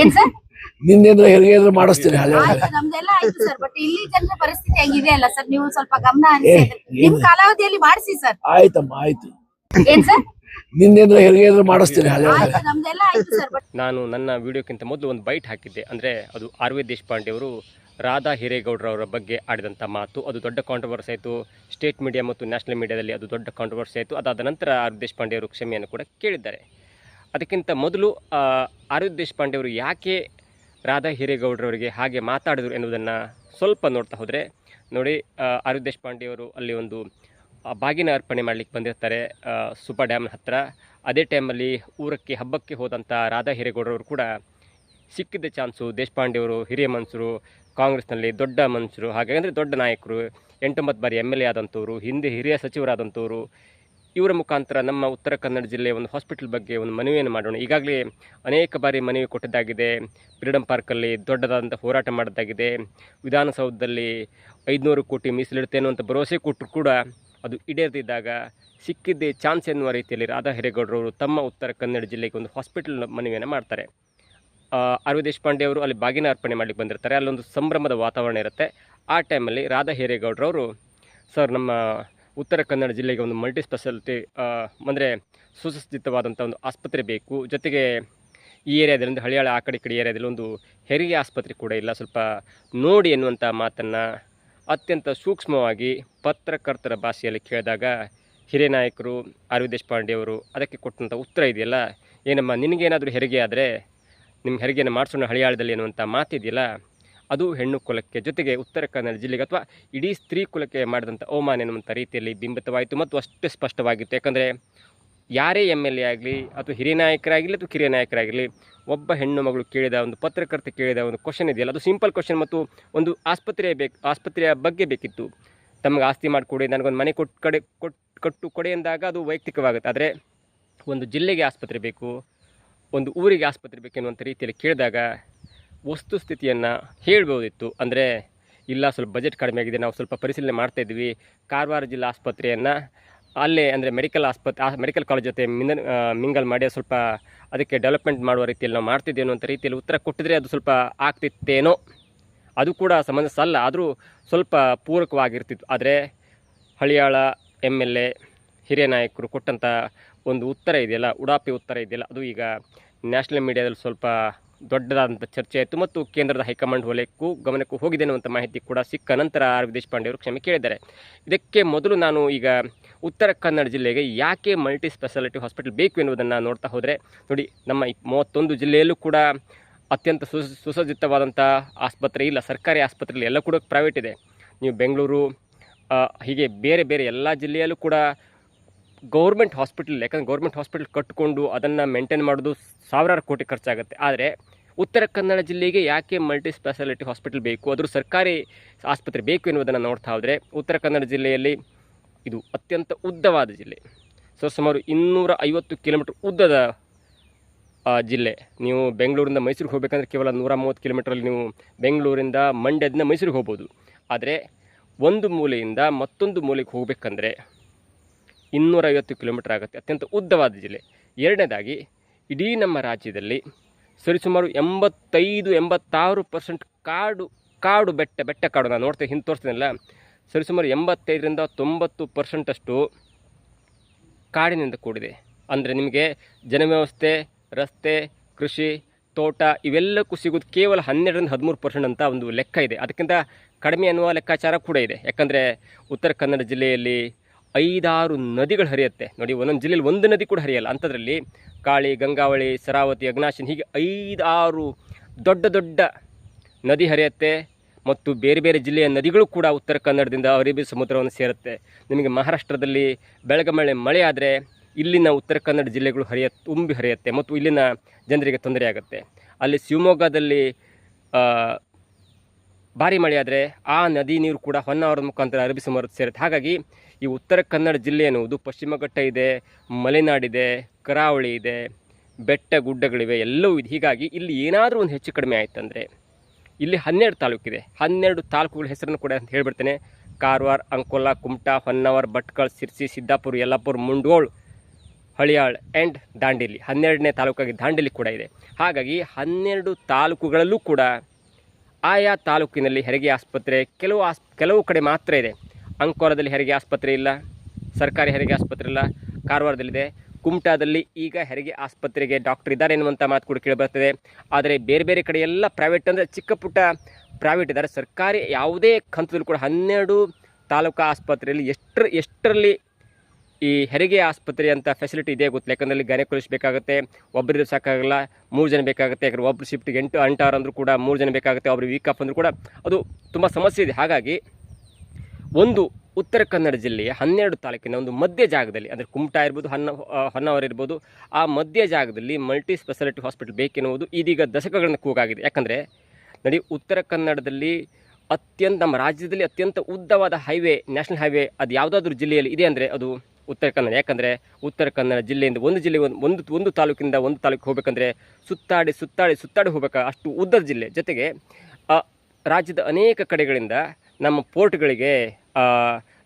ಏನ್ ಸರ್? ನಿನ್ನೇಂದ್ರ ಹೆರಿಗೆ ಮಾಡಿಸ್ತೀನಿ ನಮ್ದೆಲ್ಲ ಆಯ್ತು ಸರ್ ಬಟ್ ಇಲ್ಲಿ ಜನರ ಪರಿಸ್ಥಿತಿ ಹೆಂಗಿದೆ ಅಲ್ಲ ಸರ್? ನೀವು ಸ್ವಲ್ಪ ಗಮನ ಹರಿಸಿ ನಿಮ್? ಕಾಲಾವಧಿಯಲ್ಲಿ ಮಾಡಿಸಿ ಸರ್. ಆಯ್ತಮ್ಮ ಆಯ್ತು. ಏನ್ ಸರ್? ನಿನ್ನೇಂದ್ರ ಹೆರಿಗೆ ಮಾಡಿಸ್ತೀನಿ ನಮ್ದೆಲ್ಲ ಆಯ್ತು ಸರ್ ಬಟ್ ನಾನು ನನ್ನ ವಿಡಿಯೋಕ್ಕಿಂತ ಮೊದಲು ಒಂದು ಬೈಟ್ ಹಾಕಿದ್ದೆ ಅಂದ್ರೆ ಅದು ಆರ್ ವಿ ದೇಶಪಾಂಡೆ ಅವರು ರಾಧಾ ಹಿರೇಗೌಡರವರ ಬಗ್ಗೆ ಆಡಿದಂಥ ಮಾತು ಅದು ದೊಡ್ಡ ಕಾಂಟ್ರವರ್ಸ್ ಆಯಿತು. ಸ್ಟೇಟ್ ಮೀಡಿಯಾ ಮತ್ತು ನ್ಯಾಷನಲ್ ಮೀಡಿಯಾದಲ್ಲಿ ಅದು ದೊಡ್ಡ ಕಾಂಟ್ರವರ್ಸ್ ಆಯಿತು. ಅದಾದ ನಂತರ ಆರ್ ದೇಶಪಾಂಡೆ ಅವರು ಕ್ಷಮೆಯನ್ನು ಕೂಡ ಕೇಳಿದ್ದಾರೆ. ಅದಕ್ಕಿಂತ ಮೊದಲು ಆ, ಆರ್ ದೇಶಪಾಂಡೆ ಅವರು ಯಾಕೆ ರಾಧಾ ಹಿರೇಗೌಡರವರಿಗೆ ಹಾಗೆ ಮಾತಾಡಿದರು ಎನ್ನುವುದನ್ನು ಸ್ವಲ್ಪ ನೋಡ್ತಾ ಹೋದರೆ ನೋಡಿ ಆರ್ ದೇಶಪಾಂಡೆ ಅವರು ಅಲ್ಲಿ ಒಂದು ಬಾಗಿನ ಅರ್ಪಣೆ ಮಾಡಲಿಕ್ಕೆ ಬಂದಿರ್ತಾರೆ ಸುಪಾ ಡ್ಯಾಮ್ನ ಹತ್ತಿರ ಅದೇ ಟೈಮಲ್ಲಿ ಊರಕ್ಕೆ ಹಬ್ಬಕ್ಕೆ ಹೋದಂಥ ರಾಧಾ ಹಿರೇಗೌಡರವರು ಕೂಡ ಸಿಕ್ಕಿದ್ದ ಚಾನ್ಸು. ದೇಶಪಾಂಡೆಯವರು ಹಿರಿಯ ಮನುಷ್ಯರು ಕಾಂಗ್ರೆಸ್ನಲ್ಲಿ ದೊಡ್ಡ ಮನುಷ್ಯರು ಹಾಗೆ ಅಂದರೆ ದೊಡ್ಡ ನಾಯಕರು ಎಂಟೊಂಬತ್ತು ಬಾರಿ ಎಂ ಎಲ್ ಎ ಆದಂಥವ್ರು ಹಿಂದೆ ಹಿರಿಯ ಸಚಿವರಾದಂಥವ್ರು ಇವರ ಮುಖಾಂತರ ನಮ್ಮ ಉತ್ತರ ಕನ್ನಡ ಜಿಲ್ಲೆಯ ಒಂದು ಹಾಸ್ಪಿಟಲ್ ಬಗ್ಗೆ ಒಂದು ಮನವಿಯನ್ನು ಮಾಡೋಣ. ಈಗಾಗಲೇ ಅನೇಕ ಬಾರಿ ಮನವಿ ಕೊಟ್ಟಿದ್ದಾಗಿದೆ. ಫ್ರೀಡಮ್ ಪಾರ್ಕಲ್ಲಿ ದೊಡ್ಡದಾದಂಥ ಹೋರಾಟ ಮಾಡಿದ್ದಾಗಿದೆ ವಿಧಾನಸೌಧದಲ್ಲಿ ಐದುನೂರು ಕೋಟಿ ಮೀಸಲಿಡ್ತೇನೆ ಅಂತ ಭರವಸೆ ಕೊಟ್ಟರು ಕೂಡ ಅದು ಈಡೇರದಿದ್ದಾಗ ಸಿಕ್ಕಿದ್ದೇ ಚಾನ್ಸ್ ಎನ್ನುವ ರೀತಿಯಲ್ಲಿ ರಾಧಾ ಹಿರೇಗೌಡರವರು ತಮ್ಮ ಉತ್ತರ ಕನ್ನಡ ಜಿಲ್ಲೆಗೆ ಒಂದು ಹಾಸ್ಪಿಟಲ್ ಮನವಿಯನ್ನು ಮಾಡ್ತಾರೆ. ಆರ್ ವಿ ದೇಶಪಾಂಡೆ ಅವರು ಅಲ್ಲಿ ಬಾಗಿನ ಅರ್ಪಣೆ ಮಾಡಲಿಕ್ಕೆ ಬಂದಿರ್ತಾರೆ. ಅಲ್ಲೊಂದು ಸಂಭ್ರಮದ ವಾತಾವರಣ ಇರುತ್ತೆ. ಆ ಟೈಮಲ್ಲಿ ರಾಧಾ ಹಿರೇಗೌಡರವರು, ಸರ್, ನಮ್ಮ ಉತ್ತರ ಕನ್ನಡ ಜಿಲ್ಲೆಗೆ ಒಂದು ಮಲ್ಟಿ ಸ್ಪೆಷಾಲಿಟಿ ಅಂದರೆ ಸುಸಜ್ಜಿತವಾದಂಥ ಒಂದು ಆಸ್ಪತ್ರೆ ಬೇಕು. ಜೊತೆಗೆ ಈ ಏರಿಯಾದಲ್ಲಿ ಒಂದು ಹಳಿಯಾಳ ಆ ಕಡೆ ಕಡೆ ಏರಿಯಾದಲ್ಲಿ ಒಂದು ಹೆರಿಗೆ ಆಸ್ಪತ್ರೆ ಕೂಡ ಇಲ್ಲ. ಸ್ವಲ್ಪ ನೋಡಿ ಎನ್ನುವಂಥ ಮಾತನ್ನು ಅತ್ಯಂತ ಸೂಕ್ಷ್ಮವಾಗಿ ಪತ್ರಕರ್ತರ ಭಾಷೆಯಲ್ಲಿ ಕೇಳಿದಾಗ ಹಿರಿಯ ನಾಯಕರು ಆರ್ ವಿ ಅವರು ಅದಕ್ಕೆ ಕೊಟ್ಟಂಥ ಉತ್ತರ ಇದೆಯಲ್ಲ? ಏನಮ್ಮ, ನಿನಗೇನಾದರೂ ಹೆರಿಗೆ ಆದರೆ ನಿಮ್ಮ ಹೆರಿಗೆಯನ್ನು ಮಾಡಿಸೋಣ ಹಳಿಯಾಳದಲ್ಲಿ ಎನ್ನುವಂಥ ಮಾತಿದೆಯಲ್ಲ? ಅದು ಹೆಣ್ಣು ಕುಲಕ್ಕೆ ಜೊತೆಗೆ ಉತ್ತರ ಕನ್ನಡ ಜಿಲ್ಲೆಗೆ ಅಥವಾ ಇಡೀ ಸ್ತ್ರೀ ಕುಲಕ್ಕೆ ಮಾಡಿದಂಥ ಅವಮಾನ ಎನ್ನುವಂಥ ರೀತಿಯಲ್ಲಿ ಬಿಂಬಿತವಾಯಿತು ಮತ್ತು ಅಷ್ಟೇ ಸ್ಪಷ್ಟವಾಗಿತ್ತು. ಯಾಕಂದರೆ ಯಾರೇ ಎಂ ಎಲ್ ಎ ಆಗಲಿ ಅಥವಾ ಹಿರಿಯ ನಾಯಕರಾಗಲಿ ಅಥವಾ ಕಿರಿಯ ನಾಯಕರಾಗಲಿ ಒಬ್ಬ ಹೆಣ್ಣು ಮಗಳು ಕೇಳಿದ ಒಂದು ಪತ್ರಕರ್ತೆ ಕೇಳಿದ ಒಂದು ಕ್ವಶನ್ ಇದೆಯಲ್ಲ, ಅದು ಸಿಂಪಲ್ ಕ್ವಶನ್ ಮತ್ತು ಒಂದು ಆಸ್ಪತ್ರೆಯ ಬೇಕು, ಆಸ್ಪತ್ರೆಯ ಬಗ್ಗೆ ಬೇಕಿತ್ತು. ತಮಗೆ ಆಸ್ತಿ ಮಾಡಿಕೊಡಿ, ನನಗೊಂದು ಮನೆ ಕೊಟ್ಟು ಕಡೆ ಕೊಟ್ಟು ಕೊಟ್ಟು ಕೊಡಿ ಎಂದಾಗ ಅದು ವೈಯಕ್ತಿಕವಾಗುತ್ತೆ. ಆದರೆ ಒಂದು ಜಿಲ್ಲೆಗೆ ಆಸ್ಪತ್ರೆ ಬೇಕು, ಒಂದು ಊರಿಗೆ ಆಸ್ಪತ್ರೆ ಬೇಕೆನ್ನುವಂಥ ರೀತಿಯಲ್ಲಿ ಕೇಳಿದಾಗ ವಸ್ತುಸ್ಥಿತಿಯನ್ನು ಹೇಳ್ಬೋದಿತ್ತು. ಅಂದರೆ, ಇಲ್ಲ, ಸ್ವಲ್ಪ ಬಜೆಟ್ ಕಡಿಮೆ ಆಗಿದೆ, ನಾವು ಸ್ವಲ್ಪ ಪರಿಶೀಲನೆ ಮಾಡ್ತಾ ಇದ್ವಿ. ಕಾರವಾರ ಜಿಲ್ಲಾ ಆಸ್ಪತ್ರೆಯನ್ನು ಅಲ್ಲೇ, ಅಂದರೆ ಮೆಡಿಕಲ್ ಆಸ್ಪತ್ರೆ ಮೆಡಿಕಲ್ ಕಾಲೇಜ್ ಜೊತೆ ಮಿನ ಮಿಂಗಲ್ ಮಾಡಿ ಸ್ವಲ್ಪ ಅದಕ್ಕೆ ಡೆವಲಪ್ಮೆಂಟ್ ಮಾಡುವ ರೀತಿಯಲ್ಲಿ ನಾವು ಮಾಡ್ತಿದ್ದೇವೆ ಅನ್ನೋಂಥ ರೀತಿಯಲ್ಲಿ ಉತ್ತರ ಕೊಟ್ಟಿದ್ರೆ ಅದು ಸ್ವಲ್ಪ ಆಗ್ತಿತ್ತೇನೋ, ಅದು ಕೂಡ ಸಮಂಜಸ ಅಲ್ಲ. ಆದರೂ ಸ್ವಲ್ಪ ಪೂರಕವಾಗಿರ್ತಿತ್ತು. ಆದರೆ, ಹಳಿಯಾಳ ಎಂ ಎಲ್ ಎ ಹಿರಿಯ ನಾಯಕರು ಕೊಟ್ಟಂಥ ಒಂದು ಉತ್ತರ ಇದೆಯಲ್ಲ, ಉಡಾಪಿ ಉತ್ತರ ಇದೆಯಲ್ಲ, ಅದು ಈಗ ನ್ಯಾಷನಲ್ ಮೀಡಿಯಾದಲ್ಲಿ ಸ್ವಲ್ಪ ದೊಡ್ಡದಾದಂಥ ಚರ್ಚೆ ಆಯಿತು ಮತ್ತು ಕೇಂದ್ರದ ಹೈಕಮಾಂಡ್ ವಲಯಕ್ಕೂ ಗಮನಕ್ಕೂ ಹೋಗಿದೆ ಅನ್ನುವಂಥ ಮಾಹಿತಿ ಕೂಡ ಸಿಕ್ಕ ನಂತರ ಆರ್ ವಿ ದೇಶಪಾಂಡೆ ಅವರು ಕ್ಷಮೆ ಕೇಳಿದ್ದಾರೆ. ಇದಕ್ಕೆ ಮೊದಲು ನಾನು ಈಗ ಉತ್ತರ ಕನ್ನಡ ಜಿಲ್ಲೆಗೆ ಯಾಕೆ ಮಲ್ಟಿ ಸ್ಪೆಷಾಲಿಟಿ ಹಾಸ್ಪಿಟಲ್ ಬೇಕು ಎನ್ನುವುದನ್ನು ನೋಡ್ತಾ ಹೋದರೆ, ನೋಡಿ ನಮ್ಮ ಮೂವತ್ತೊಂದು ಜಿಲ್ಲೆಯಲ್ಲೂ ಕೂಡ ಅತ್ಯಂತ ಸುಸ ಸುಸಜ್ಜಿತವಾದಂಥ ಆಸ್ಪತ್ರೆ ಇಲ್ಲ, ಸರ್ಕಾರಿ ಆಸ್ಪತ್ರೆಯಲ್ಲಿ ಎಲ್ಲ ಕೂಡ ಪ್ರೈವೇಟ್ ಇದೆ. ನೀವು ಬೆಂಗಳೂರು ಹೀಗೆ ಬೇರೆ ಬೇರೆ ಎಲ್ಲ ಜಿಲ್ಲೆಯಲ್ಲೂ ಕೂಡ ಗೌರ್ಮೆಂಟ್ ಹಾಸ್ಪಿಟಲ್, ಯಾಕಂದರೆ ಗೌರ್ಮೆಂಟ್ ಹಾಸ್ಪಿಟಲ್ ಕಟ್ಕೊಂಡು ಅದನ್ನು ಮೇಂಟೈನ್ ಮಾಡೋದು ಸಾವಿರಾರು ಕೋಟಿ ಖರ್ಚಾಗುತ್ತೆ. ಆದರೆ ಉತ್ತರ ಕನ್ನಡ ಜಿಲ್ಲೆಗೆ ಯಾಕೆ ಮಲ್ಟಿ ಸ್ಪೆಷಾಲಿಟಿ ಹಾಸ್ಪಿಟಲ್ ಬೇಕು? ಅದ್ರ ಸರ್ಕಾರಿ ಆಸ್ಪತ್ರೆ ಬೇಕು ಎನ್ನುವುದನ್ನು ನೋಡ್ತಾ ಹೋದರೆ ಉತ್ತರ ಕನ್ನಡ ಜಿಲ್ಲೆಯಲ್ಲಿ ಇದು ಅತ್ಯಂತ ಉದ್ದವಾದ ಜಿಲ್ಲೆ. ಸೊ, ಸುಮಾರು ಇನ್ನೂರ ಐವತ್ತು ಕಿಲೋಮೀಟ್ರ್ ಉದ್ದದ ಜಿಲ್ಲೆ. ನೀವು ಬೆಂಗಳೂರಿಂದ ಮೈಸೂರಿಗೆ ಹೋಗಬೇಕಂದ್ರೆ ಕೇವಲ ನೂರ ಮೂವತ್ತು ಕಿಲೋಮೀಟ್ರಲ್ಲಿ ನೀವು ಬೆಂಗಳೂರಿಂದ ಮಂಡ್ಯದಿಂದ ಮೈಸೂರಿಗೆ ಹೋಗ್ಬೋದು. ಆದರೆ ಒಂದು ಮೂಲೆಯಿಂದ ಮತ್ತೊಂದು ಮೂಲೆಗೆ ಹೋಗಬೇಕಂದ್ರೆ ಇನ್ನೂರೈವತ್ತು ಕಿಲೋಮೀಟರ್ ಆಗುತ್ತೆ. ಅತ್ಯಂತ ಉದ್ದವಾದ ಜಿಲ್ಲೆ. ಎರಡನೇದಾಗಿ, ಇಡೀ ನಮ್ಮ ರಾಜ್ಯದಲ್ಲಿ ಸರಿಸುಮಾರು ಎಂಬತ್ತೈದು, ಎಂಬತ್ತಾರು ಪರ್ಸೆಂಟ್ ಕಾಡು ಕಾಡು ಬೆಟ್ಟ ಬೆಟ್ಟ ಕಾಡು ನಾನು ನೋಡ್ತೇನೆ ಹಿಂದೆ ತೋರಿಸ್ತೀನಲ್ಲ? ಸರಿಸುಮಾರು ಎಂಬತ್ತೈದರಿಂದ ತೊಂಬತ್ತು ಪರ್ಸೆಂಟಷ್ಟು ಕಾಡಿನಿಂದ ಕೂಡಿದೆ. ಅಂದರೆ ನಿಮಗೆ ಜನವ್ಯವಸ್ಥೆ, ರಸ್ತೆ, ಕೃಷಿ, ತೋಟ ಇವೆಲ್ಲಕ್ಕೂ ಸಿಗೋದು ಕೇವಲ ಹನ್ನೆರಡರಿಂದ ಹದಿಮೂರು ಪರ್ಸೆಂಟ್ ಅಂತ ಒಂದು ಲೆಕ್ಕ ಇದೆ. ಅದಕ್ಕಿಂತ ಕಡಿಮೆ ಅನ್ನುವ ಲೆಕ್ಕಾಚಾರ ಕೂಡ ಇದೆ. ಯಾಕಂದರೆ ಉತ್ತರ ಕನ್ನಡ ಜಿಲ್ಲೆಯಲ್ಲಿ ಐದಾರು ನದಿಗಳು ಹರಿಯುತ್ತೆ. ನೋಡಿ, ಒಂದೊಂದು ಜಿಲ್ಲೆಯಲ್ಲಿ ಒಂದು ನದಿ ಕೂಡ ಹರಿಯಲ್ಲ. ಅಂಥದ್ರಲ್ಲಿ ಕಾಳಿ, ಗಂಗಾವಳಿ, ಸರಾವತಿ, ಅಗ್ನಾಶಿನಿ ಹೀಗೆ ಐದಾರು ದೊಡ್ಡ ದೊಡ್ಡ ನದಿ ಹರಿಯುತ್ತೆ. ಮತ್ತು ಬೇರೆ ಬೇರೆ ಜಿಲ್ಲೆಯ ನದಿಗಳು ಕೂಡ ಉತ್ತರ ಕನ್ನಡದಿಂದ ಅರೇಬಿ ಸಮುದ್ರವನ್ನು ಸೇರುತ್ತೆ. ನಿಮಗೆ ಮಹಾರಾಷ್ಟ್ರದಲ್ಲಿ ಬೆಳಗಮಳೆ ಮಳೆ ಆದರೆ ಇಲ್ಲಿನ ಉತ್ತರ ಕನ್ನಡ ಜಿಲ್ಲೆಗಳು ಹರಿಯ ತುಂಬಿ ಹರಿಯುತ್ತೆ. ಮತ್ತು ಇಲ್ಲಿನ ಜನರಿಗೆ ತೊಂದರೆ ಆಗುತ್ತೆ ಅಲ್ಲಿ ಶಿವಮೊಗ್ಗದಲ್ಲಿ ಭಾರಿ ಮಳೆಯಾದರೆ ಆ ನದಿ ನೀರು ಕೂಡ ಹೊನ್ನಾವರದ ಮುಖಾಂತರ ಅರಬ್ಬಿ ಸಮುದ್ರ ಸೇರುತ್ತೆ. ಹಾಗಾಗಿ ಈ ಉತ್ತರ ಕನ್ನಡ ಜಿಲ್ಲೆ ಎನ್ನುವುದು ಪಶ್ಚಿಮ ಘಟ್ಟ ಇದೆ ಮಲೆನಾಡಿದೆ ಕರಾವಳಿ ಇದೆ, ಬೆಟ್ಟ ಗುಡ್ಡಗಳಿವೆ, ಎಲ್ಲವೂ ಇದೆ. ಹೀಗಾಗಿ ಇಲ್ಲಿ ಏನಾದರೂ ಒಂದು ಹೆಚ್ಚು ಕಡಿಮೆ ಆಯ್ತಂದರೆ ಇಲ್ಲಿ ಹನ್ನೆರಡು ತಾಲೂಕಿದೆ ಹನ್ನೆರಡು ತಾಲೂಕುಗಳ ಹೆಸರನ್ನು ಕೂಡ ಅಂತ ಹೇಳಿಬಿಡ್ತೇನೆ. ಕಾರವಾರ, ಅಂಕೋಲಾ, ಕುಮಟಾ, ಹೊನ್ನಾವರ, ಭಟ್ಕಳ, ಸಿರ್ಸಿ, ಸಿದ್ದಾಪುರ, ಯಲ್ಲಾಪುರ ಮುಂಡೋಳ್ ಹಳಿಯಾಳ್ ಆ್ಯಂಡ್ ದಾಂಡೇಲಿ. ಹನ್ನೆರಡನೇ ತಾಲೂಕಾಗಿ ದಾಂಡೇಲಿ ಕೂಡ ಇದೆ. ಹಾಗಾಗಿ ಹನ್ನೆರಡು ತಾಲೂಕುಗಳಲ್ಲೂ ಕೂಡ ಆಯಾ ತಾಲೂಕಿನಲ್ಲಿ ಹೆರಿಗೆ ಆಸ್ಪತ್ರೆ ಕೆಲವು ಆಸ್, ಕೆಲವು ಕಡೆ ಮಾತ್ರ ಇದೆ. ಅಂಕೋಲದಲ್ಲಿ ಹೆರಿಗೆ ಆಸ್ಪತ್ರೆ ಇಲ್ಲ, ಸರ್ಕಾರಿ ಹೆರಿಗೆ ಆಸ್ಪತ್ರೆ ಇಲ್ಲ, ಕಾರವಾರದಲ್ಲಿದೆ. ಕುಮಟಾದಲ್ಲಿ ಈಗ ಹೆರಿಗೆ ಆಸ್ಪತ್ರೆಗೆ ಡಾಕ್ಟರ್ ಇದ್ದಾರೆ ಎನ್ನುವಂಥ ಮಾತು ಕೂಡ ಕೇಳಿಬರ್ತದೆ ಆದರೆ ಬೇರೆ ಬೇರೆ ಕಡೆ ಎಲ್ಲ ಪ್ರೈವೇಟ್ ಅಂದರೆ ಚಿಕ್ಕ ಪುಟ್ಟ ಪ್ರೈವೇಟ್ ಇದ್ದಾರೆ. ಸರ್ಕಾರಿ ಯಾವುದೇ ಹಂತದಲ್ಲೂ ಕೂಡ ಹನ್ನೆರಡು ತಾಲೂಕು ಆಸ್ಪತ್ರೆಯಲ್ಲಿ ಎಷ್ಟರ, ಎಷ್ಟರಲ್ಲಿ ಈ ಹೆರಿಗೆ ಆಸ್ಪತ್ರೆ ಅಂತ ಫೆಸಿಲಿಟಿ ಇದೆ ಗೊತ್ತಿಲ್ಲ ಯಾಕಂದರೆ ಅಲ್ಲಿ ಗೈನಕಾಲಜಿಸ್ಟ್ ಬೇಕಾಗುತ್ತೆ ಒಬ್ಬರಿದ್ರೆ ಸಾಕಾಗಲ್ಲ, ಮೂರು ಜನ ಬೇಕಾಗುತ್ತೆ. ಯಾಕಂದರೆ ಒಬ್ಬರು ಶಿಫ್ಟಿಗೆ ಎಂಟು ಅಂಟಾರು ಅಂದರೂ ಕೂಡ ಮೂರು ಜನ ಬೇಕಾಗುತ್ತೆ ಒಬ್ಬರು ವೀಕ್ ಆಫ್ ಅಂದರೂ ಕೂಡ ಅದು ತುಂಬ ಸಮಸ್ಯೆ ಇದೆ. ಹಾಗಾಗಿ ಒಂದು ಉತ್ತರ ಕನ್ನಡ ಜಿಲ್ಲೆಯ ಹನ್ನೆರಡು ತಾಲೂಕಿನ ಒಂದು ಮಧ್ಯ ಜಾಗದಲ್ಲಿ, ಅಂದರೆ ಕುಮಟಾ ಇರ್ಬೋದು, ಹೊನ್ನ ಹೊನ್ನಾವರ ಇರ್ಬೋದು, ಆ ಮಧ್ಯ ಜಾಗದಲ್ಲಿ ಮಲ್ಟಿ ಸ್ಪೆಷಾಲಿಟಿ ಹಾಸ್ಪಿಟಲ್ ಬೇಕೆನ್ನುವುದು ಇದೀಗ ದಶಕಗಳಿಂದ ಕೂಗಾಗಿದೆ. ಯಾಕಂದರೆ ನೋಡಿ ಉತ್ತರ ಕನ್ನಡದಲ್ಲಿ ಅತ್ಯಂತ, ನಮ್ಮ ರಾಜ್ಯದಲ್ಲಿ ಅತ್ಯಂತ ಉದ್ದವಾದ ಹೈವೇ ನ್ಯಾಷನಲ್ ಹೈವೇ ಅದು ಯಾವುದಾದ್ರೂ ಜಿಲ್ಲೆಯಲ್ಲಿ ಇದೆ ಅಂದರೆ ಅದು ಉತ್ತರ ಕನ್ನಡ. ಯಾಕಂದರೆ ಉತ್ತರ ಕನ್ನಡ ಜಿಲ್ಲೆಯಿಂದ ಒಂದು ಜಿಲ್ಲೆ ಒಂದು ಒಂದು ತಾಲೂಕಿಂದ ಒಂದು ತಾಲೂಕಿಗೆ ಹೋಗಬೇಕಂದ್ರೆ ಸುತ್ತಾಡಿ ಸುತ್ತಾಡಿ ಸುತ್ತಾಡಿ ಹೋಗಬೇಕು ಅಷ್ಟು ಉದ್ದದ ಜಿಲ್ಲೆ. ಜೊತೆಗೆ ರಾಜ್ಯದ ಅನೇಕ ಕಡೆಗಳಿಂದ ನಮ್ಮ ಪೋರ್ಟ್ಗಳಿಗೆ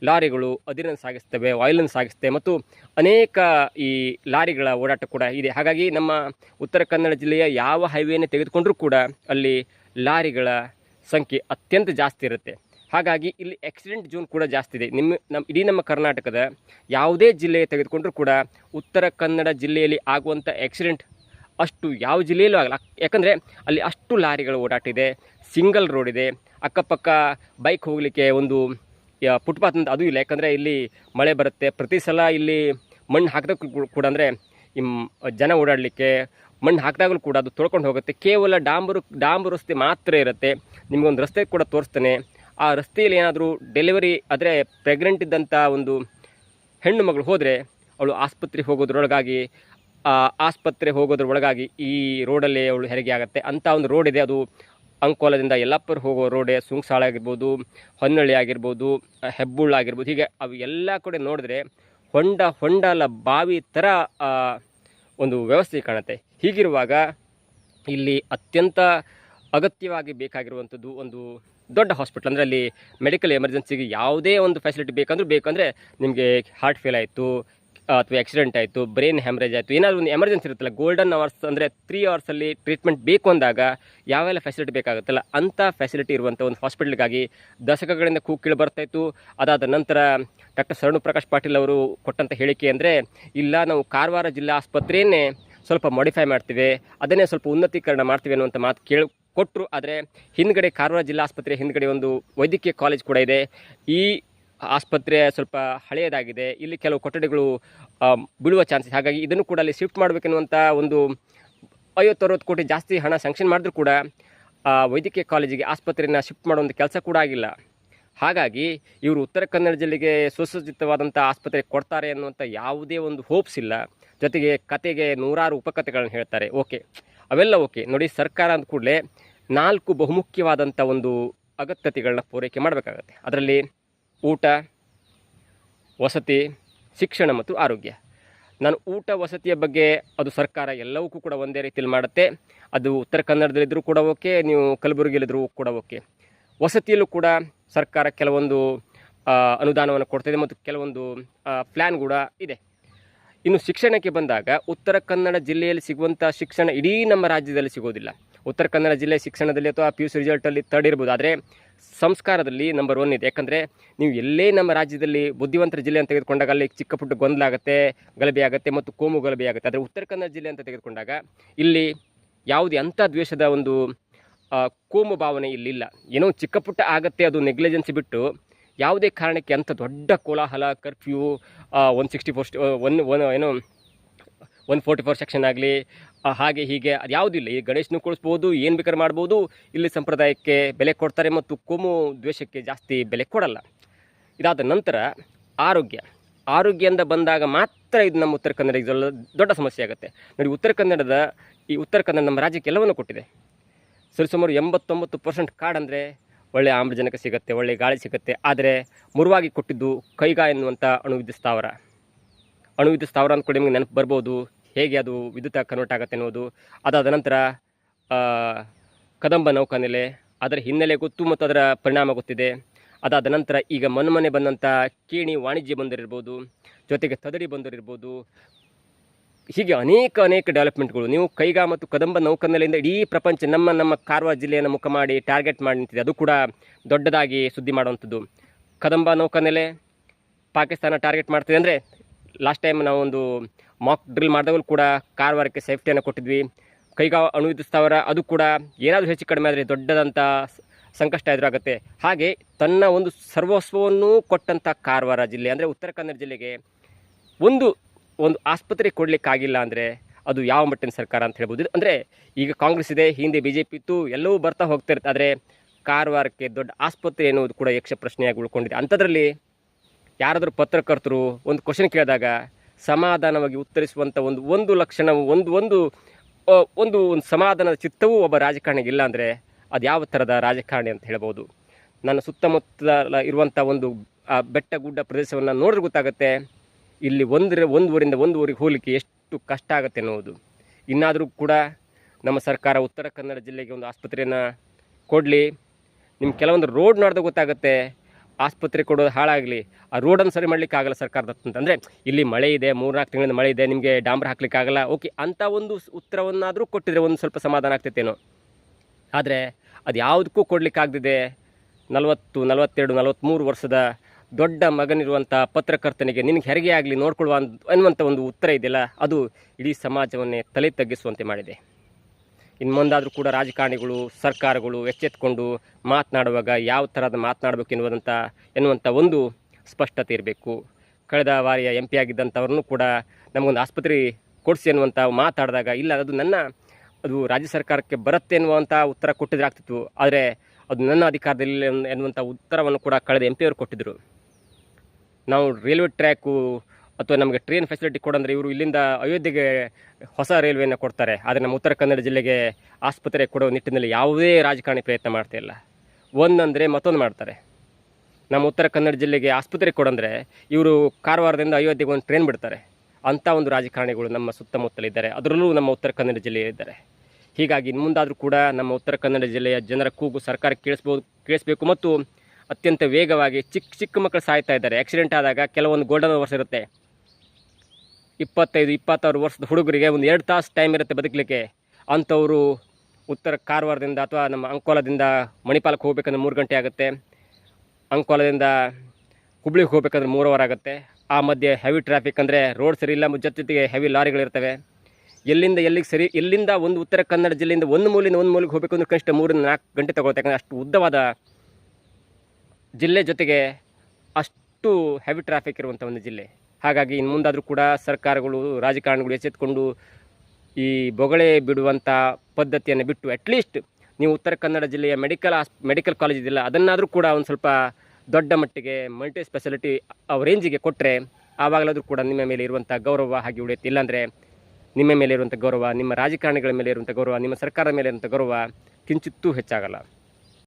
ಲಾರಿಗಳು ಅದಿರನ್ನು ಸಾಗಿಸ್ತವೆ ಆಯಿಲನ್ನು ಸಾಗಿಸ್ತವೆ ಮತ್ತು ಅನೇಕ ಈ ಲಾರಿಗಳ ಓಡಾಟ ಕೂಡ ಇದೆ. ಹಾಗಾಗಿ ನಮ್ಮ ಉತ್ತರ ಕನ್ನಡ ಜಿಲ್ಲೆಯ ಯಾವ ಹೈವೇನೇ ತೆಗೆದುಕೊಂಡರೂ ಕೂಡ ಅಲ್ಲಿ ಲಾರಿಗಳ ಸಂಖ್ಯೆ ಅತ್ಯಂತ ಜಾಸ್ತಿ ಇರುತ್ತೆ. ಹಾಗಾಗಿ ಇಲ್ಲಿ ಆಕ್ಸಿಡೆಂಟ್ ಜೋನ್ ಕೂಡ ಜಾಸ್ತಿ ಇದೆ. ನಿಮ್ಮ ನಮ್ಮ ಇಡೀ ನಮ್ಮ ಕರ್ನಾಟಕದ ಯಾವುದೇ ಜಿಲ್ಲೆ ತೆಗೆದುಕೊಂಡರೂ ಕೂಡ ಉತ್ತರ ಕನ್ನಡ ಜಿಲ್ಲೆಯಲ್ಲಿ ಆಗುವಂಥ ಆಕ್ಸಿಡೆಂಟ್ ಅಷ್ಟು ಯಾವ ಜಿಲ್ಲೆಯಲ್ಲೂ ಆಗಲ್ಲ. ಯಾಕಂದರೆ ಅಲ್ಲಿ ಅಷ್ಟು ಲಾರಿಗಳು ಓಡಾಟಿದೆ ಸಿಂಗಲ್ ರೋಡ್ ಇದೆ. ಅಕ್ಕಪಕ್ಕ ಬೈಕ್ ಹೋಗಲಿಕ್ಕೆ ಒಂದು ಫುಟ್ಪಾತ್ ಅಂತ ಅದು ಇಲ್ಲ. ಯಾಕಂದರೆ ಇಲ್ಲಿ ಮಳೆ ಬರುತ್ತೆ. ಪ್ರತಿ ಸಲ ಇಲ್ಲಿ ಮಣ್ಣು ಹಾಕಿದಾಗ ಕೂಡ ಅಂದರೆ ಜನ ಓಡಾಡಲಿಕ್ಕೆ ಮಣ್ಣು ಹಾಕಿದಾಗಲೂ ಕೂಡ ಅದು ತೊಳ್ಕೊಂಡು ಹೋಗುತ್ತೆ. ಕೇವಲ ಡಾಂಬರು ಡಾಂಬರು ರಸ್ತೆ ಮಾತ್ರ ಇರುತ್ತೆ. ನಿಮಗೊಂದು ರಸ್ತೆ ಕೂಡ ತೋರಿಸ್ತೇನೆ. ಆ ರಸ್ತೆಯಲ್ಲಿ ಏನಾದರೂ ಡೆಲಿವರಿ ಆದರೆ ಪ್ರೆಗ್ನೆಂಟ್ ಇದ್ದಂಥ ಒಂದು ಹೆಣ್ಣು ಮಗಳು ಹೋದರೆ ಅವಳು ಆಸ್ಪತ್ರೆಗೆ ಹೋಗೋದ್ರೊಳಗಾಗಿ ಆಸ್ಪತ್ರೆ ಹೋಗೋದ್ರ ಒಳಗಾಗಿ ಈ ರೋಡಲ್ಲಿ ಅವಳು ಹೆರಿಗೆ ಆಗುತ್ತೆ. ಅಂಥ ಒಂದು ರೋಡ್ ಇದೆ. ಅದು ಅಂಕೋಲದಿಂದ ಯಲ್ಲಾಪುರ ಹೋಗೋ ರೋಡೆ ಸುಂಗ್ಸಾಳ ಆಗಿರ್ಬೋದು, ಹೊನ್ನಳ್ಳಿ ಆಗಿರ್ಬೋದು ಹೆಬ್ಬುಳ್ಳ ಆಗಿರ್ಬೋದು, ಹೀಗೆ ಅವು ಎಲ್ಲ ಕಡೆ ನೋಡಿದ್ರೆ ಹೊಂಡ ಹೊಂಡ ಅಲ್ಲ, ಬಾವಿ ಥರ ಒಂದು ವ್ಯವಸ್ಥೆ ಕಾಣುತ್ತೆ. ಹೀಗಿರುವಾಗ ಇಲ್ಲಿ ಅತ್ಯಂತ ಅಗತ್ಯವಾಗಿ ಬೇಕಾಗಿರುವಂಥದ್ದು ಒಂದು ದೊಡ್ಡ ಹಾಸ್ಪಿಟ್ಲ್ ಅಂದರೆ ಅಲ್ಲಿ ಮೆಡಿಕಲ್ ಎಮರ್ಜೆನ್ಸಿಗೆ ಯಾವುದೇ ಒಂದು ಫೆಸಿಲಿಟಿ ಬೇಕಂದ್ರೂ ಬೇಕಂದರೆ ನಿಮಗೆ ಹಾರ್ಟ್ ಫೇಲ್ ಆಯಿತು, ಅಥವಾ ಆಕ್ಸಿಡೆಂಟ್ ಆಯಿತು ಬ್ರೈನ್ ಹ್ಯಾಮ್ರೇಜ್ ಆಯಿತು, ಏನಾದರೂ ಒಂದು ಎಮರ್ಜೆನ್ಸಿ ಇರುತ್ತಲ್ಲ ಗೋಲ್ಡನ್ ಅವರ್ಸ್ ಅಂದರೆ ತ್ರೀ ಅವರ್ಸಲ್ಲಿ ಟ್ರೀಟ್ಮೆಂಟ್ ಬೇಕು ಅಂದಾಗ ಯಾವೆಲ್ಲ ಫೆಸಿಲಿಟಿ ಬೇಕಾಗುತ್ತಲ್ಲ, ಅಂಥ ಫೆಸಿಲಿಟಿ ಇರುವಂಥ ಒಂದು ಹಾಸ್ಪಿಟ್ಲಿಗಾಗಿ ದಶಕಗಳಿಂದ ಕೂಗು ಕೇಳಿ ಬರ್ತಾಯಿತ್ತು ಅದಾದ ನಂತರ ಡಾಕ್ಟರ್ ಶರಣು ಪ್ರಕಾಶ್ ಪಾಟೀಲ್ ಅವರು ಕೊಟ್ಟಂಥ ಹೇಳಿಕೆ ಅಂದರೆ, ಇಲ್ಲ, ನಾವು ಕಾರವಾರ ಜಿಲ್ಲಾ ಆಸ್ಪತ್ರೆಯೇ ಸ್ವಲ್ಪ ಮಾಡಿಫೈ ಮಾಡ್ತೀವಿ, ಅದನ್ನೇ ಸ್ವಲ್ಪ ಉನ್ನತೀಕರಣ ಮಾಡ್ತೀವಿ ಅನ್ನುವಂಥ ಮಾತು ಕೇಳಿ ಕೊಟ್ಟರು ಆದರೆ ಹಿಂದ್ಗಡೆ ಕಾರವಾರ ಜಿಲ್ಲಾ ಆಸ್ಪತ್ರೆ ಹಿಂದ್ಗಡೆ ಒಂದು ವೈದ್ಯಕೀಯ ಕಾಲೇಜ್ ಕೂಡ ಇದೆ. ಈ ಆಸ್ಪತ್ರೆ ಸ್ವಲ್ಪ ಹಳೆಯದಾಗಿದೆ. ಇಲ್ಲಿ ಕೆಲವು ಕೊಠಡಿಗಳು ಬೀಳುವ ಚಾನ್ಸಸ್ ಹಾಗಾಗಿ ಇದನ್ನು ಕೂಡ ಅಲ್ಲಿ ಶಿಫ್ಟ್ ಮಾಡಬೇಕೆನ್ನುವಂಥ ಒಂದು ಐವತ್ತು ಅರವತ್ತು ಕೋಟಿ ಜಾಸ್ತಿ ಹಣ ಸ್ಯಾಂಕ್ಷನ್ ಮಾಡಿದ್ರು ಕೂಡ ವೈದ್ಯಕೀಯ ಕಾಲೇಜಿಗೆ ಆಸ್ಪತ್ರೆಯನ್ನು ಶಿಫ್ಟ್ ಮಾಡುವಂಥ ಕೆಲಸ ಕೂಡ ಆಗಿಲ್ಲ. ಹಾಗಾಗಿ ಇವರು ಉತ್ತರ ಕನ್ನಡ ಜಿಲ್ಲೆಗೆ ಸುಸಜ್ಜಿತವಾದಂಥ ಆಸ್ಪತ್ರೆ ಕೊಡ್ತಾರೆ ಅನ್ನುವಂಥ ಯಾವುದೇ ಒಂದು ಹೋಪ್ಸ್ ಇಲ್ಲ. ಜೊತೆಗೆ ಕತೆಗೆ ನೂರಾರು ಉಪಕಥೆಗಳನ್ನು ಹೇಳ್ತಾರೆ. ಓಕೆ ಅವೆಲ್ಲ ಓಕೆ. ನೋಡಿ, ಸರ್ಕಾರ ಅಂದ ಕೂಡಲೇ ನಾಲ್ಕು ಬಹುಮುಖ್ಯವಾದಂಥ ಒಂದು ಅಗತ್ಯತೆಗಳನ್ನ ಪೂರೈಕೆ ಮಾಡಬೇಕಾಗತ್ತೆ. ಅದರಲ್ಲಿ ಊಟ, ವಸತಿ, ಶಿಕ್ಷಣ ಮತ್ತು ಆರೋಗ್ಯ. ನಾನು ಊಟ, ವಸತಿಯ ಬಗ್ಗೆ ಅದು ಸರ್ಕಾರ ಎಲ್ಲವಕ್ಕೂ ಕೂಡ ಒಂದೇ ರೀತಿಯಲ್ಲಿ ಮಾಡುತ್ತೆ. ಅದು ಉತ್ತರ ಕನ್ನಡದಲ್ಲಿದ್ದರೂ ಕೂಡ ಓಕೆ, ನೀವು ಕಲಬುರಗಿಯಲ್ಲಿದ್ದರೂ ಕೂಡ ಓಕೆ. ವಸತಿಯಲ್ಲೂ ಕೂಡ ಸರ್ಕಾರ ಕೆಲವೊಂದು ಅನುದಾನವನ್ನು ಕೊಡ್ತಿದೆ ಮತ್ತು ಕೆಲವೊಂದು ಪ್ಲ್ಯಾನ್ ಕೂಡ ಇದೆ. ಇನ್ನು ಶಿಕ್ಷಣಕ್ಕೆ ಬಂದಾಗ ಉತ್ತರ ಕನ್ನಡ ಜಿಲ್ಲೆಯಲ್ಲಿ ಸಿಗುವಂಥ ಶಿಕ್ಷಣ ಇಡೀ ನಮ್ಮ ರಾಜ್ಯದಲ್ಲಿ ಸಿಗೋದಿಲ್ಲ. ಉತ್ತರ ಕನ್ನಡ ಜಿಲ್ಲೆ ಶಿಕ್ಷಣದಲ್ಲಿ ಅಥವಾ ಪಿ ಯು ಸಿ ರಿಸಲ್ಟಲ್ಲಿ ತರ್ಡ್ ಇರ್ಬೋದು. ಆದರೆ ಸಂಸ್ಕಾರದಲ್ಲಿ ನಂಬರ್ ಒನ್ ಇದೆ. ಯಾಕಂದರೆ ನೀವು ಎಲ್ಲೇ ನಮ್ಮ ರಾಜ್ಯದಲ್ಲಿ ಬುದ್ಧಿವಂತರ ಜಿಲ್ಲೆ ಅಂತ ತೆಗೆದುಕೊಂಡಾಗ ಅಲ್ಲಿ ಚಿಕ್ಕ ಪುಟ್ಟ ಗೊಂದಲ ಆಗುತ್ತೆ ಗಲಭೆ ಆಗುತ್ತೆ ಮತ್ತು ಕೋಮು ಗಲಭೆ ಆಗುತ್ತೆ. ಆದರೆ ಉತ್ತರ ಕನ್ನಡ ಜಿಲ್ಲೆ ಅಂತ ತೆಗೆದುಕೊಂಡಾಗ ಇಲ್ಲಿ ಯಾವುದೇ ಅಂಥ ದ್ವೇಷದ ಒಂದು ಕೋಮು ಭಾವನೆ ಇಲ್ಲಿಲ್ಲ ಏನೋ ಚಿಕ್ಕ ಪುಟ್ಟ ಆಗತ್ತೆ, ಅದು ನೆಗ್ಲಿಜೆನ್ಸಿ ಬಿಟ್ಟು ಯಾವುದೇ ಕಾರಣಕ್ಕೆ ಅಂಥ ದೊಡ್ಡ ಕೋಲಾಹಲ curfew one sixty four one one ಏನು ಒನ್ ಫೋರ್ಟಿ ಫೋರ್ ಸೆಕ್ಷನ್ ಆಗಲಿ ಹಾಗೆ ಹೀಗೆ, ಅದು ಯಾವುದೂ ಇಲ್ಲ. ಈ ಗಣೇಶನ ಕೊಡಿಸ್ಬೋದು ಏನು ಬೇಕಾದ್ರೆ ಮಾಡ್ಬೋದು. ಇಲ್ಲಿ ಸಂಪ್ರದಾಯಕ್ಕೆ ಬೆಲೆ ಕೊಡ್ತಾರೆ ಮತ್ತು ಕೋಮು ದ್ವೇಷಕ್ಕೆ ಜಾಸ್ತಿ ಬೆಲೆ ಕೊಡಲ್ಲ. ಇದಾದ ನಂತರ ಆರೋಗ್ಯ. ಆರೋಗ್ಯದಿಂದ ಬಂದಾಗ ಮಾತ್ರ ಇದು ನಮ್ಮ ಉತ್ತರ ಕನ್ನಡ ದೊಡ್ಡ ಸಮಸ್ಯೆ ಆಗುತ್ತೆ. ನೋಡಿ, ಉತ್ತರ ಕನ್ನಡದ, ಈ ಉತ್ತರ ಕನ್ನಡ ನಮ್ಮ ರಾಜ್ಯಕ್ಕೆ ಎಲ್ಲವನ್ನು ಕೊಟ್ಟಿದೆ. ಸರಿಸುಮಾರು ಎಂಬತ್ತೊಂಬತ್ತು ಪರ್ಸೆಂಟ್ ಕಾರ್ಡ್ ಅಂದರೆ ಒಳ್ಳೆಯ ಆಮ್ಲಜನಕ ಸಿಗುತ್ತೆ ಒಳ್ಳೆಯ ಗಾಳಿ ಸಿಗುತ್ತೆ. ಆದರೆ ಮುರುವಾಗಿ ಕೊಟ್ಟಿದ್ದು ಕೈಗಾ ಎನ್ನುವಂಥ ಅಣುವಿದ್ಯುತ್ ಸ್ಥಾವರ. ಅಣುವಿದ್ಯುತ್ ಸ್ಥಾವರ ಅಂದ್ಕೊಂಡು ನಿಮಗೆ ನೆನಪು ಬರ್ಬೋದು. ಹೇಗೆ ಅದು ವಿದ್ಯುತ್ ಕನ್ವರ್ಟ್ ಆಗುತ್ತೆ ಅನ್ನೋದು. ಅದಾದ ನಂತರ ಕದಂಬ ನೌಕಾನೆಲೆ, ಅದರ ಹಿನ್ನೆಲೆ ಗೊತ್ತು ಮತ್ತು ಅದರ ಪರಿಣಾಮ ಗೊತ್ತಿದೆ. ಅದಾದ ನಂತರ ಈಗ ಮನ್ಮನೆ ಬಂದಂಥ ಕೇಣಿ ವಾಣಿಜ್ಯ ಬಂದರಿರ್ಬೋದು ಜೊತೆಗೆ ತದಡಿ ಬಂದರಿರ್ಬೋದು ಹೀಗೆ ಅನೇಕ ಅನೇಕ ಡೆವಲಪ್ಮೆಂಟ್ಗಳು ನೀವು ಕೈಗಾ ಮತ್ತು ಕದಂಬ ನೌಕನೆಲೆಯಿಂದ ಇಡೀ ಪ್ರಪಂಚ ನಮ್ಮ ನಮ್ಮ ಕಾರವಾರ ಜಿಲ್ಲೆಯನ್ನು ಮುಖ ಮಾಡಿ ಟಾರ್ಗೆಟ್ ಮಾಡಿ ನಿಂತಿದೆ. ಅದು ಕೂಡ ದೊಡ್ಡದಾಗಿ ಸುದ್ದಿ ಮಾಡುವಂಥದ್ದು. ಕದಂಬ ನೌಕನೆಲೆ ಪಾಕಿಸ್ತಾನ ಟಾರ್ಗೆಟ್ ಮಾಡ್ತಿದೆ ಅಂದರೆ ಲಾಸ್ಟ್ ಟೈಮ್ ನಾವು ಒಂದು ಮಾಕ್ ಡ್ರಿಲ್ ಮಾಡಿದಾಗಲೂ ಕೂಡ ಕಾರವಾರಕ್ಕೆ ಸೇಫ್ಟಿಯನ್ನು ಕೊಟ್ಟಿದ್ವಿ. ಕೈಗಾ ಅಣುವಿದ್ಯುತ್ ಸ್ಥಾವರ, ಅದು ಕೂಡ ಏನಾದರೂ ಹೆಚ್ಚು ಕಡಿಮೆ ಆದರೆ ದೊಡ್ಡದಂಥ ಸಂಕಷ್ಟ ಎದುರಾಗುತ್ತೆ. ಹಾಗೆ ತನ್ನ ಒಂದು ಸರ್ವಸ್ವವನ್ನು ಕೊಟ್ಟಂಥ ಕಾರವಾರ ಜಿಲ್ಲೆ ಅಂದರೆ ಉತ್ತರ ಕನ್ನಡ ಜಿಲ್ಲೆಗೆ ಒಂದು ಒಂದು ಆಸ್ಪತ್ರೆ ಕೊಡಲಿಕ್ಕಾಗಿಲ್ಲ ಅಂದರೆ ಅದು ಯಾವ ಮಟ್ಟಿನ ಸರ್ಕಾರ ಅಂತ ಹೇಳ್ಬೋದು. ಅಂದರೆ ಈಗ ಕಾಂಗ್ರೆಸ್ ಇದೆ, ಹಿಂದೆ ಬಿ ಜೆ ಪಿ ಇತ್ತು, ಎಲ್ಲವೂ ಬರ್ತಾ ಹೋಗ್ತಿರುತ್ತೆ ಆದರೆ ಕಾರವಾರಕ್ಕೆ ದೊಡ್ಡ ಆಸ್ಪತ್ರೆ ಎನ್ನುವುದು ಕೂಡ ಯಕ್ಷ ಪ್ರಶ್ನೆಯಾಗಿ ಉಳ್ಕೊಂಡಿದೆ ಅಂಥದ್ರಲ್ಲಿ ಯಾರಾದರೂ ಪತ್ರಕರ್ತರು ಒಂದು ಕ್ವಶನ್ ಕೇಳಿದಾಗ ಸಮಾಧಾನವಾಗಿ ಉತ್ತರಿಸುವಂಥ ಒಂದು ಒಂದು ಲಕ್ಷಣ ಒಂದು ಒಂದು ಒಂದು ಒಂದು ಸಮಾಧಾನದ ಚಿತ್ತವೂ ಒಬ್ಬ ರಾಜಕಾರಣಿಗೆ ಇಲ್ಲ ಅಂದರೆ ಅದು ಯಾವ ಥರದ ರಾಜಕಾರಣಿ ಅಂತ ಹೇಳ್ಬೋದು. ನನ್ನ ಸುತ್ತಮುತ್ತ ಇರುವಂಥ ಒಂದು ಬೆಟ್ಟ ಗುಡ್ಡ ಪ್ರದೇಶವನ್ನು ನೋಡಿದ್ರೆ ಗೊತ್ತಾಗುತ್ತೆ. ಇಲ್ಲಿ ಒಂದರ ಒಂದು ಊರಿಂದ ಒಂದು ಹೋಗಲಿಕ್ಕೆ ಎಷ್ಟು ಕಷ್ಟ ಆಗುತ್ತೆ ಅನ್ನೋದು. ಇನ್ನಾದರೂ ಕೂಡ ನಮ್ಮ ಸರ್ಕಾರ ಉತ್ತರ ಕನ್ನಡ ಜಿಲ್ಲೆಗೆ ಒಂದು ಆಸ್ಪತ್ರೆಯನ್ನು ಕೊಡಲಿ. ನಿಮ್ಮ ಕೆಲವೊಂದು ರೋಡ್ ನೋಡಿದ ಗೊತ್ತಾಗುತ್ತೆ. ಆಸ್ಪತ್ರೆ ಕೊಡೋದು ಹಾಳಾಗಲಿ. ಆ ರೋಡನ್ನು ಸರಿ ಮಾಡಲಿಕ್ಕೆ ಆಗಲ್ಲ ಸರ್ಕಾರದ ಅಂತಂದರೆ ಇಲ್ಲಿ ಮಳೆ ಇದೆ, ಮೂರ್ನಾಲ್ಕು ತಿಂಗಳಿಂದ ಮಳೆ ಇದೆ, ನಿಮಗೆ ಡಾಂಬರ್ ಹಾಕ್ಲಿಕ್ಕೆ ಆಗಲ್ಲ. ಓಕೆ, ಅಂಥ ಒಂದು ಉತ್ತರವನ್ನಾದರೂ ಕೊಟ್ಟಿದ್ರೆ ಒಂದು ಸ್ವಲ್ಪ ಸಮಾಧಾನ ಆಗ್ತೈತೇನೋ ಆದರೆ ಅದು ಯಾವುದಕ್ಕೂ ಕೊಡಲಿಕ್ಕಾಗದಿದೆ ನಲವತ್ತು, ನಲವತ್ತೆರಡು ನಲವತ್ತ್ಮೂರು ವರ್ಷದ ದೊಡ್ಡ ಮಗನಿರುವಂಥ ಪತ್ರಕರ್ತನಿಗೆ ನಿನಗೆ ಹೆರಿಗೆ ಆಗಲಿ ನೋಡ್ಕೊಳ್ಳುವ ಅನ್- ಅನ್ನುವಂಥ ಒಂದು ಉತ್ತರ ಇದೆಯಲ್ಲ, ಅದು ಇಡೀ ಸಮಾಜವನ್ನೇ ತಲೆ ತಗ್ಗಿಸುವಂತೆ ಮಾಡಿದೆ. ಇನ್ನು ಮುಂದಾದರೂ ಕೂಡ ರಾಜಕಾರಣಿಗಳು, ಸರ್ಕಾರಗಳು ಎಚ್ಚೆತ್ಕೊಂಡು ಮಾತನಾಡುವಾಗ ಯಾವ ಥರದ ಮಾತನಾಡಬೇಕು ಎನ್ನುವುದಂಥ ಎನ್ನುವಂಥ ಒಂದು ಸ್ಪಷ್ಟತೆ ಇರಬೇಕು. ಕಳೆದ ಬಾರಿಯ ಎಂ ಪಿ ಆಗಿದ್ದಂಥವ್ರನ್ನೂ ಕೂಡ ನಮಗೊಂದು ಆಸ್ಪತ್ರೆ ಕೊಡಿಸಿ ಅನ್ನುವಂಥ ಮಾತಾಡಿದಾಗ, ಇಲ್ಲ, ಅದು ನನ್ನ, ಅದು ರಾಜ್ಯ ಸರ್ಕಾರಕ್ಕೆ ಬರುತ್ತೆ ಎನ್ನುವಂಥ ಉತ್ತರ ಕೊಟ್ಟಿದ್ರೆ ಆಗ್ತಿತ್ತು, ಆದರೆ ಅದು ನನ್ನ ಅಧಿಕಾರದಲ್ಲಿ ಎನ್- ಎನ್ನುವಂಥ ಉತ್ತರವನ್ನು ಕೂಡ ಕಳೆದ ಎಂ ಪಿಯವರು ಕೊಟ್ಟಿದ್ದರು ನಾವು ರೈಲ್ವೆ ಟ್ರ್ಯಾಕು ಅಥವಾ ನಮಗೆ ಟ್ರೈನ್ ಫೆಸಿಲಿಟಿ ಕೊಡಂದರೆ ಇವರು ಇಲ್ಲಿಂದ ಅಯೋಧ್ಯೆಗೆ ಹೊಸ ರೈಲ್ವೆಯನ್ನು ಕೊಡ್ತಾರೆ. ಆದರೆ ನಮ್ಮ ಉತ್ತರ ಕನ್ನಡ ಜಿಲ್ಲೆಗೆ ಆಸ್ಪತ್ರೆ ಕೊಡೋ ನಿಟ್ಟಿನಲ್ಲಿ ಯಾವುದೇ ರಾಜಕಾರಣಿ ಪ್ರಯತ್ನ ಮಾಡ್ತಾ ಇಲ್ಲ. ಒಂದಂದರೆ ಮತ್ತೊಂದು ಮಾಡ್ತಾರೆ. ನಮ್ಮ ಉತ್ತರ ಕನ್ನಡ ಜಿಲ್ಲೆಗೆ ಆಸ್ಪತ್ರೆ ಕೊಡಂದರೆ ಇವರು ಕಾರವಾರದಿಂದ ಅಯೋಧ್ಯೆಗೆ ಒಂದು ಟ್ರೈನ್ ಬಿಡ್ತಾರೆ. ಅಂಥ ಒಂದು ರಾಜಕಾರಣಿಗಳು ನಮ್ಮ ಸುತ್ತಮುತ್ತಲಿದ್ದಾರೆ. ಅದರಲ್ಲೂ ನಮ್ಮ ಉತ್ತರ ಕನ್ನಡ ಜಿಲ್ಲೆಯಲ್ಲಿದ್ದಾರೆ ಹೀಗಾಗಿ ಇನ್ನು ಮುಂದಾದರೂ ಕೂಡ ನಮ್ಮ ಉತ್ತರ ಕನ್ನಡ ಜಿಲ್ಲೆಯ ಜನರ ಕೂಗು ಸರ್ಕಾರ ಕೇಳಿಸ್ಬೋದು, ಕೇಳಿಸ್ಬೇಕು ಮತ್ತು ಅತ್ಯಂತ ವೇಗವಾಗಿ ಚಿಕ್ಕ ಚಿಕ್ಕ ಮಕ್ಕಳು ಸಾಯ್ತಾ ಇದ್ದಾರೆ. ಆಕ್ಸಿಡೆಂಟ್ ಆದಾಗ ಕೆಲವೊಂದು ಗೋಲ್ಡನ್ ಅವರ್ಸ್ ಇರುತ್ತೆ. ಇಪ್ಪತ್ತೈದು, ಇಪ್ಪತ್ತಾರು ವರ್ಷದ ಹುಡುಗರಿಗೆ ಒಂದು ಎರಡು ತಾಸು ಟೈಮ್ ಇರುತ್ತೆ ಬದುಕಲಿಕ್ಕೆ. ಅಂಥವರು ಉತ್ತರ ಕಾರವಾರದಿಂದ ಅಥವಾ ನಮ್ಮ ಅಂಕೋಲದಿಂದ ಮಣಿಪಾಲಕ್ಕೆ ಹೋಗ್ಬೇಕಂದ್ರೆ ಮೂರು ಗಂಟೆ ಆಗುತ್ತೆ. ಅಂಕೋಲದಿಂದ ಹುಬ್ಳಿಗೆ ಹೋಗ್ಬೇಕಂದ್ರೆ ಮೂರು ಅವರ್ ಆಗುತ್ತೆ. ಆ ಮಧ್ಯೆ ಹೆವಿ ಟ್ರಾಫಿಕ್ ಅಂದರೆ ರೋಡ್ ಸರಿ ಇಲ್ಲ, ಜೊತೆ ಜೊತೆಗೆ ಹೆವಿ ಲಾರಿಗಳಿರ್ತವೆ. ಎಲ್ಲಿಂದ ಎಲ್ಲಿಗೆ ಸರಿ, ಎಲ್ಲಿಂದ ಒಂದು ಉತ್ತರ ಕನ್ನಡ ಜಿಲ್ಲೆಯಿಂದ ಒಂದು ಮೂಲೆಯಿಂದ ಒಂದು ಮೂಲಿಗೆ ಹೋಗಬೇಕು ಅಂದ್ರೆ ಕನಿಷ್ಠ ಮೂರಿಂದ ನಾಲ್ಕು ಗಂಟೆ ತಗೊಳುತ್ತೆ. ಯಾಕಂದರೆ ಅಷ್ಟು ಉದ್ದವಾದ ಜಿಲ್ಲೆ ಜೊತೆಗೆ ಅಷ್ಟು ಹೆವಿ ಟ್ರಾಫಿಕ್ ಇರುವಂಥ ಒಂದು ಜಿಲ್ಲೆ. ಹಾಗಾಗಿ ಇನ್ನು ಮುಂದಾದರೂ ಕೂಡ ಸರ್ಕಾರಗಳು, ರಾಜಕಾರಣಿಗಳು ಎಚ್ಚೆತ್ತುಕೊಂಡು ಈ ಬೊಗಳೆ ಬಿಡುವಂಥ ಪದ್ಧತಿಯನ್ನು ಬಿಟ್ಟು ಅಟ್ಲೀಸ್ಟ್ ನೀವು ಉತ್ತರ ಕನ್ನಡ ಜಿಲ್ಲೆಯ ಮೆಡಿಕಲ್ ಆಸ್ ಮೆಡಿಕಲ್ ಕಾಲೇಜ್ ಇದೆಯಲ್ಲ, ಅದನ್ನಾದರೂ ಕೂಡ ಒಂದು ಸ್ವಲ್ಪ ದೊಡ್ಡ ಮಟ್ಟಿಗೆ ಮಲ್ಟಿ ಸ್ಪೆಷಾಲಿಟಿ ರೇಂಜಿಗೆ ಕೊಟ್ಟರೆ ಆವಾಗಲಾದರೂ ಕೂಡ ನಿಮ್ಮ ಮೇಲೆ ಇರುವಂಥ ಗೌರವ ಹಾಗೆ ಉಳಿಯುತ್ತೆ. ಇಲ್ಲಾಂದರೆ ನಿಮ್ಮ ಮೇಲೆ ಇರುವಂಥ ಗೌರವ, ನಿಮ್ಮ ರಾಜಕಾರಣಿಗಳ ಮೇಲೆ ಇರುವಂಥ ಗೌರವ, ನಿಮ್ಮ ಸರ್ಕಾರದ ಮೇಲೆ ಇರುವಂಥ ಗೌರವ ಕಿಂಚಿತ್ತೂ ಹೆಚ್ಚಾಗಲ್ಲ.